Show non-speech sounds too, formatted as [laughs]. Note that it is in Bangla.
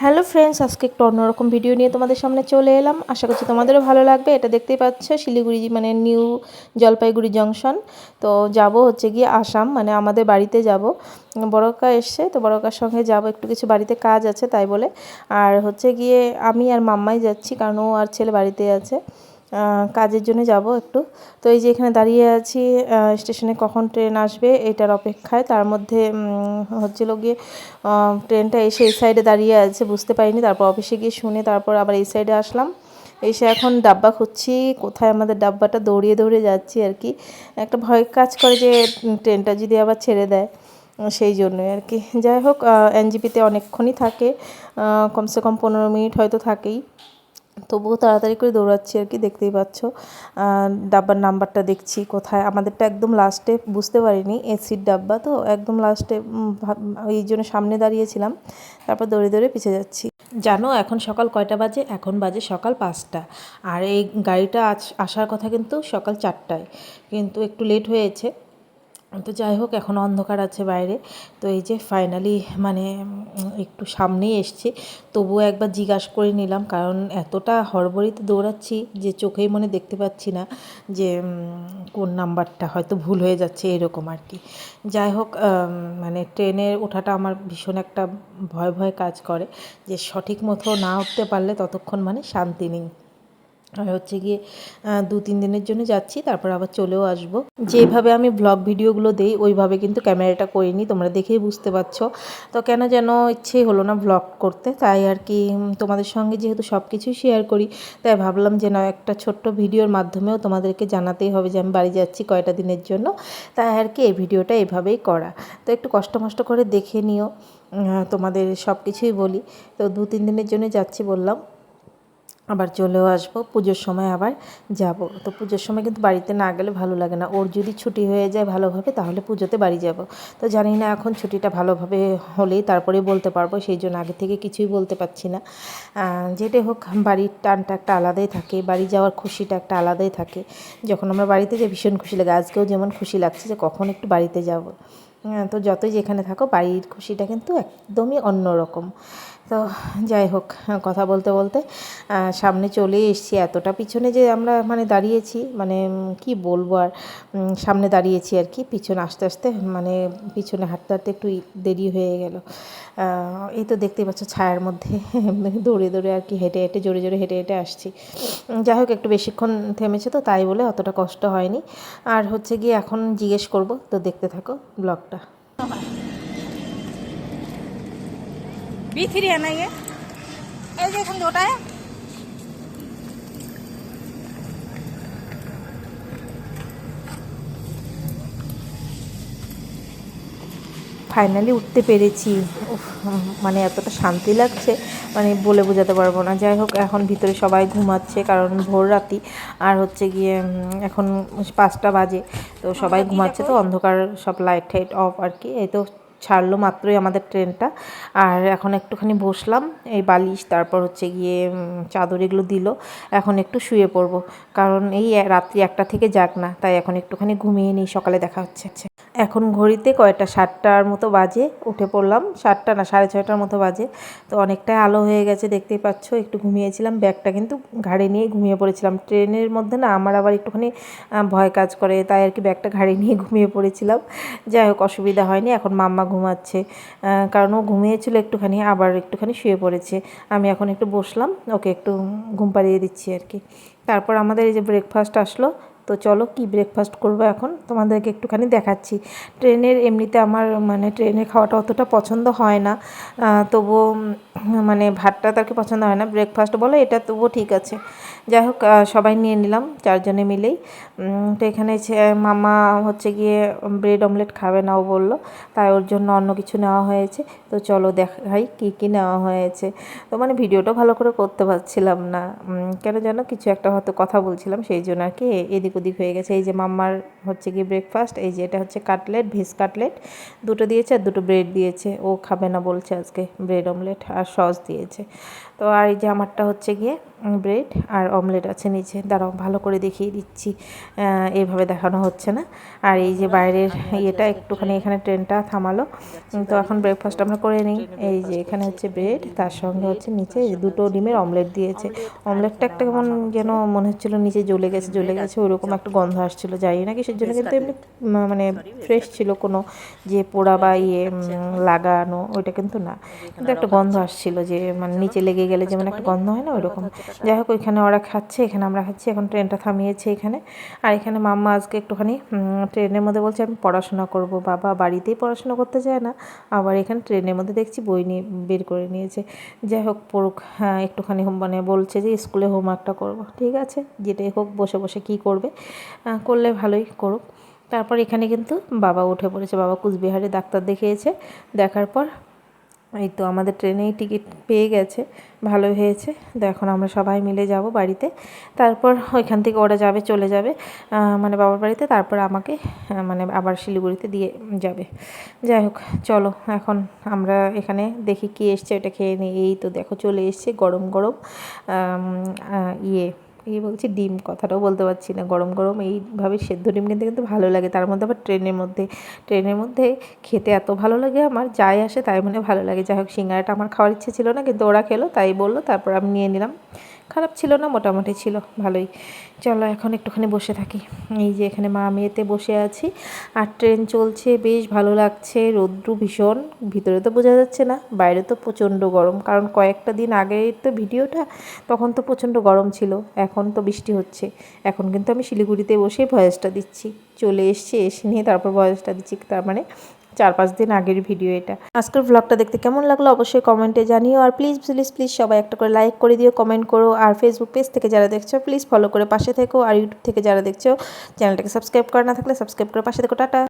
হ্যালো ফ্রেন্ডস, আজকে একটু অন্যরকম ভিডিও নিয়ে তোমাদের সামনে চলে এলাম। আশা করছি তোমাদেরও ভালো লাগবে। এটা দেখতেই পাচ্ছ, শিলিগুড়ি মানে নিউ জলপাইগুড়ি জংশন। তো যাব হচ্ছে গিয়ে আসাম মানে আমাদের বাড়িতে যাব। বড়কা এসছে, তো বড়কার সঙ্গে যাব। একটু কিছু বাড়িতে কাজ আছে, তাই বলে। আর হচ্ছে গিয়ে আমি আর মাম্মাই যাচ্ছি, কারণ ও আর ছেলে বাড়িতে আছে। কাজের জন্য যাব একটু। তো এই যে এখানে দাঁড়িয়ে আছি স্টেশনে কখন ট্রেন আসবে এটার অপেক্ষায়। তার মধ্যে হচ্ছিল গিয়ে ট্রেনটা এসে এই সাইডে দাঁড়িয়ে আছে, বুঝতে পারিনি। তারপর অফিসে গিয়ে শুনে তারপর আবার এই সাইডে আসলাম। এসে এখন ডাব্বা খুঁজছি, কোথায় আমাদের ডাব্বাটা দৌড়িয়ে দৌড়িয়ে যাচ্ছি আর কি। একটা ভয় কাজ করে যে ট্রেনটা যদি আবার ছেড়ে দেয় সেই জন্যই আর কি। যাই হোক এনজিপিতে অনেকক্ষণই থাকে কমসে কম পনেরো মিনিট হয়তো থাকেই। তবুও তাড়াতাড়ি করে দৌড়াচ্ছি আর কি, দেখতেই পাচ্ছ। ডাব্বার নাম্বারটা দেখছি কোথায়। আমাদেরটা একদম লাস্টে বুঝতে পারিনি, এসির ডাব্বা তো, একদম লাস্টে এই জন্য সামনে দাঁড়িয়েছিলাম। তারপর দৌড়ে দৌড়ে পিছিয়ে যাচ্ছি। জানো, এখন সকাল কয়টা বাজে? এখন বাজে সকাল পাঁচটা। আর এই গাড়িটা আসার কথা কিন্তু সকাল চারটায়। কিন্তু একটু লেট হয়েছে। তো যাই হোক, এখন অন্ধকার আছে বাইরে। তো এই যে ফাইনালি মানে একটু সামনেই এসছি। তবুও একবার জিজ্ঞাসা করে নিলাম, কারণ এতটা হড়বড়িতে দৌড়াচ্ছি যে চোখেই মনে দেখতে পাচ্ছি না যে কোন নাম্বারটা হয়তো ভুল হয়ে যাচ্ছে, এরকম আর কি। যাই হোক মানে ট্রেনে ওঠাটা আমার ভীষণ একটা ভয় ভয় কাজ করে, যে সঠিক মতো না উঠতে পারলে ততক্ষণ মানে শান্তি নেই। আর হচ্ছে গিয়ে দু, তিন দিনের জন্য যাচ্ছি, তারপর আবার চলেও আসব। যেভাবে আমি ব্লগ ভিডিওগুলো দেই, ওইভাবে কিন্তু ক্যামেরাটা করিনি, তোমরা দেখেই বুঝতে পারছ। তো কেন যেন ইচ্ছেই হলো না ব্লগ করতে, তাই আর কি তোমাদের সঙ্গে যেহেতু সব কিছুই শেয়ার করি, তাই ভাবলাম যে না, একটা ছোট্ট ভিডিওর মাধ্যমেও তোমাদেরকে জানাতেই হবে যে আমি বাড়ি যাচ্ছি কয়টা দিনের জন্য। তাই আর কি, এই ভিডিওটা এভাবেই করা। তো একটু কষ্ট মষ্ট করে দেখে নিও তোমাদের সব কিছুই বলি। তো দু, তিন দিনের জন্য যাচ্ছি বললাম। আবার চলেও আসব, পুজোর সময় আবার যাব। তো পুজোর সময় কিন্তু বাড়িতে না গেলে ভালো লাগে না। ওর যদি ছুটি হয়ে যায় ভালোভাবে, তাহলে পুজোতে বাড়ি যাব। তো জানি না এখন ছুটিটা ভালোভাবে হলেই তারপরে বলতে পারব। সেই জন্য আগে থেকে কিছুই বলতে পারছি না। যেটাই হোক, বাড়ির টানটা একটা আলাদাই থাকে, বাড়ি যাওয়ার খুশিটা একটা আলাদাই থাকে। যখন আমরা বাড়িতে যাই, ভীষণ খুশি লাগে। আজকেও যেমন খুশি লাগছে যে কখন একটু বাড়িতে যাব। তো যতই যেখানে থাকো, বাড়ির খুশিটা কিন্তু একদমই অন্যরকম। তো যাই হোক কথা বলতে বলতে সামনে চলে এসেছি। এতটা পিছনে যে আমরা মানে দাঁড়িয়েছি মানে কি বলব আর সামনে দাঁড়িয়েছি আর কি। পিছনে আস্তে আস্তে মানে পিছনে হাঁটতে হাঁটতে একটু দেরি হয়ে গেল। এই তো দেখতেই পাচ্ছ ছায়ার মধ্যে [laughs] দৌড়ে দৌড়ে আর কি হেঁটে হেঁটে, জোরে জোরে হেঁটে হেঁটে আসছি। যাই হোক, একটু বেশিক্ষণ থেমেছে তো, তাই বলে অতটা কষ্ট হয়নি। আর হচ্ছে গিয়ে এখন জিজ্ঞেস করব, তো দেখতে থাকো ব্লগটা। बी थ्री है ना ये এই যে এখন ওটায় ফাইনালি উঠতে পেরেছি মানে এতটা শান্তি লাগছে মানে বলে বোঝাতে পারবো না যাই হোক এখন ভিতরে সবাই ঘুমাচ্ছে কারণ ভোর রাতি আর হচ্ছে গিয়ে এখন পাঁচটা বাজে তো সবাই ঘুমাচ্ছে তো অন্ধকার সব লাইট টাইট অফ আর কি এই তো ছাড়লো মাত্রই আমাদের ট্রেনটা। আর এখন একটুখানি বসলাম, এই বালিশ, তারপর হচ্ছে গিয়ে চাদর এগুলো দিল। এখন একটু শুয়ে পড়ব, কারণ এই রাত্রি একটা থেকে যাক না, তাই এখন একটুখানি ঘুমিয়ে নিই, সকালে দেখা হচ্ছে। এখন ঘড়িতে কয়টা? সাতটার মতো বাজে, উঠে পড়লাম। সাতটা না, সাড়ে ছয়টার মতো বাজে। তো অনেকটাই আলো হয়ে গেছে, দেখতেই পাচ্ছ। একটু ঘুমিয়েছিলাম, ব্যাগটা কিন্তু ঘাড়ে নিয়ে ঘুমিয়ে পড়েছিলাম। ট্রেনের মধ্যে না, আমার আবার একটুখানি ভয় কাজ করে, তাই আর কি ব্যাগটা ঘাড়ে নিয়ে [laughs] ঘুমিয়ে পড়েছিলাম। যাই হোক, অসুবিধা হয়নি, এখন মাম্মা ঘুমাচ্ছে। কারণ ও ঘুমিয়েছিল একটুখানি, আবার একটুখানি শুয়ে পড়েছে। আমি এখন একটু বসলাম, ওকে একটু ঘুম পাড়িয়ে দিচ্ছি আর কি। তারপর আমাদের এই যে ব্রেকফাস্ট আসলো তো চলো কি ব্রেকফাস্ট করব এখন? তোমাদেরকে একটুখানি দেখাচ্ছি। ট্রেনের এমনিতে আমার মানে ট্রেনে খাওয়াটা অতটা পছন্দ হয় না। তবুও মানে ভাতটা তাকে পছন্দ হয় না? ব্রেকফাস্ট বলো, এটা তবুও ঠিক আছে। যাই হোক সবাই নিয়ে নিলাম, চারজনে মিলেই। তো এখানে মামা হচ্ছে গিয়ে ব্রেড অমলেট খাবে না, ও বলল। তাই ওর জন্য অন্য কিছু নেওয়া হয়েছে। তো চলো দেখাই কী কী নেওয়া হয়েছে। তো মানে ভিডিওটা ভালো করে করতে পারছিলাম না। কেন যেন কিছু একটা হয়তো কথা বলছিলাম, সেই জন্য আর কি এদিক ওদিক হয়ে গেছে। এই যে মাম্মার হচ্ছে কি ব্রেকফাস্ট এই যে এটা হচ্ছে কাটলেট ভেজ কাটলেট দুটো দিয়েছে আর দুটো ব্রেড দিয়েছে। ও খাবে না বলছে আজকে ব্রেড অমলেট আর সস দিয়েছে। তো আর এই যে আমারটা হচ্ছে গিয়ে ব্রেড আর অমলেট আছে নিচে। দাঁড়াও, ভালো করে দেখিয়ে দিচ্ছি। এইভাবে দেখানো হচ্ছে না। আর এই যে বাইরের ইয়েটা একটুখানি এখানে ট্রেনটা থামালো। তো এখন ব্রেকফাস্ট আমরা করে নিই। এই যে এখানে হচ্ছে ব্রেড তার সঙ্গে হচ্ছে নিচে দুটো ডিমের অমলেট দিয়েছে। অমলেটটা একটা কেমন যেন মনে হচ্ছিল নিচে জ্বলে গেছে জ্বলে গেছে, ওরকম একটা গন্ধ আসছিল, যাই না কিসের জন্য কিন্তু এমনি মানে ফ্রেশ ছিল কোনো যে পোড়া বা ইয়ে লাগানো, ওইটা কিন্তু না। কিন্তু একটা গন্ধ আসছিল যে মানে নিচে লেগে গেলে যেমন একটা গন্ধ হয় না, ওইরকম। যাই হোক, ওইখানে ওরা খাচ্ছে, এখানে আমরা খাচ্ছি, এখন ট্রেনটা থামিয়েছে এখানে। আর এখানে মাম্মা আজকে একটুখানি ট্রেনের মধ্যে বলছে, আমি পড়াশোনা করব, বাবা বাড়িতেই পড়াশোনা করতে চায় না। আবার এখানে ট্রেনের মধ্যে দেখছি বই নিয়ে, বের করে নিয়েছে। যাই হোক, পড়ুক হ্যাঁ একটুখানি মানে বলছে যে, স্কুলে হোমওয়ার্কটা করব। ঠিক আছে, যেটাই হোক, বসে বসে কি করবে? করলে ভালোই করুক। তারপর এখানে কিন্তু বাবা উঠে পড়েছে, বাবা কুচবিহারে ডাক্তার দেখিয়েছে। দেখার পর এই তো আমাদের ট্রেনেই টিকিট পেয়ে গেছে, ভালো হয়েছে। তো এখন আমরা সবাই মিলে যাব বাড়িতে। তারপর ওইখান থেকে ওরা যাবে, চলে যাবে মানে বাবার বাড়িতে। তারপর আমাকে মানে আবার শিলিগুড়িতে দিয়ে যাবে। যাই হোক, চলো এখন আমরা এখানে দেখি কি এসছে এটা খেয়ে নিই। এই তো দেখো চলে এসছে গরম গরম ইয়ে। এই বলছি ডিম কথাটাও বলতে পারছি না। গরম গরম এইভাবে সেদ্ধ ডিম কিন্তু কিন্তু ভালো লাগে। তার মধ্যে আবার ট্রেনের মধ্যে ট্রেনের মধ্যে খেতে এত ভালো লাগে আমার, যাই আসে তাই মনে ভালো লাগে। যাই হোক, সিঙ্গারাটা আমার খাওয়ার ইচ্ছে ছিল না, কিন্তু ওরা খেলো, তাই বলল, তারপর আমি নিয়ে নিলাম। খারাপ ছিল না, মোটামুটি ছিল, ভালোই। চলো এখন একটুখানি বসে থাকি। এই যে এখানে মা মেয়েতে বসে আছি। আর ট্রেন চলছে, বেশ ভালো লাগছে, রৌদ্র ভীষণ। ভিতরে তো বোঝা যাচ্ছে না, বাইরে তো প্রচণ্ড গরম। কারণ কয়েকটা দিন আগে তো ভিডিওটা, তখন তো প্রচণ্ড গরম ছিল, এখন তো বৃষ্টি হচ্ছে। এখন কিন্তু আমি শিলিগুড়িতে বসে ভয়েসটা দিচ্ছি। চলে এসছি, এসে নিয়ে তারপর ভয়েসটা দিচ্ছি, তার মানে চার পাঁচ দিন আগের ভিডিও এটা। আজকের ব্লগটা দেখতে কেমন লাগল অবশ্যই কমেন্টে জানিও। আর প্লিজ প্লিজ প্লিজ সবাই একটা করে লাইক করে দিও কমেন্ট করো। আর ফেসবুক পেজ থেকে যারা দেখছ প্লিজ ফলো করে পাশে থেকো। আর ইউটিউব থেকে যারা দেখছ, চ্যানেলটাকে সাবস্ক্রাইব করা না থাকলে সাবস্ক্রাইব করে পাশে থেকো। টাটা।